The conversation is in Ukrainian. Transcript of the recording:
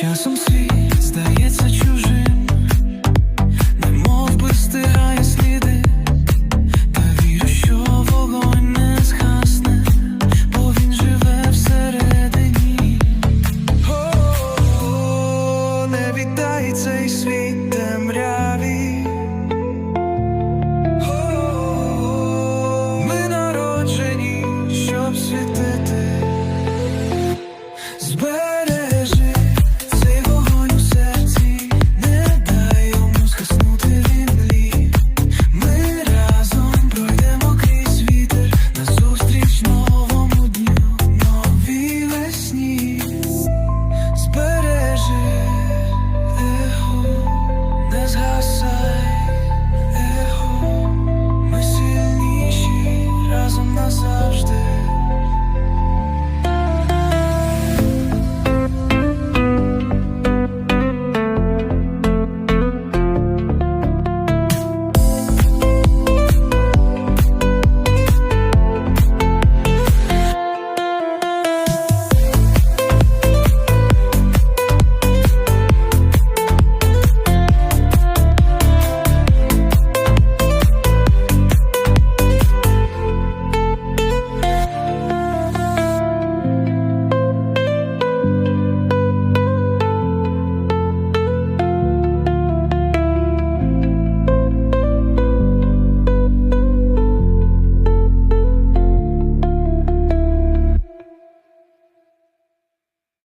Часом світ здається чужим, немов би стирає сліди, та вірю, що вогонь не згасне, бо він живе всередині. О, не віддай цей світ темряві. О, Ми народжені, щоб світи.